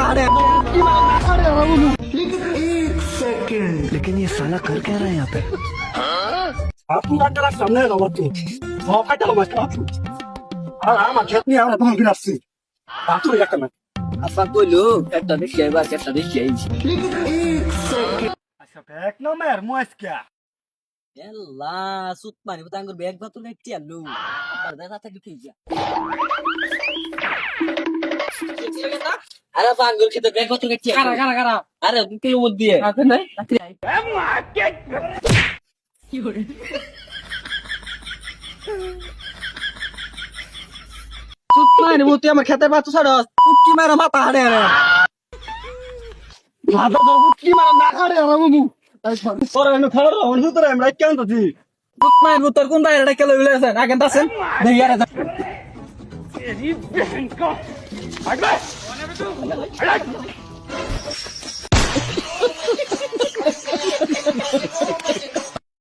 हाड़े लेकिन ये साला कर क्या रहा है यहाँ पे আপনি ডাক্তার সামনে রবত ও কাটা আমার কাছে আর আমার ক্ষেত নিয়ে আমরা ভাঙি আসছি আপনি একটা না আপা কইলো একটা বেশি আইবা একটা বেশি আইছি আচ্ছা এক নম্বর মুয়াসকা এল্লা সুত পানি তাঙ্গুর ব্যাগ ভাত তুলে একটি আলু আবার দেখা থাকি ঠিক যা আরে খেতে ব্যাগ কারা কারা কারা আরে দিয়ে। আছে মুতি আমার খেতে পাচ্ছ ছাড়স উটকি মারা মাথা হাড়ে রে লাদা তো কি মানে না মুমু এনে অন আমরা কেন মুতর কোন বাইরে কেলে উলে আছে? না কেন আছেন দেখি আরে એની બેન કા હટ બે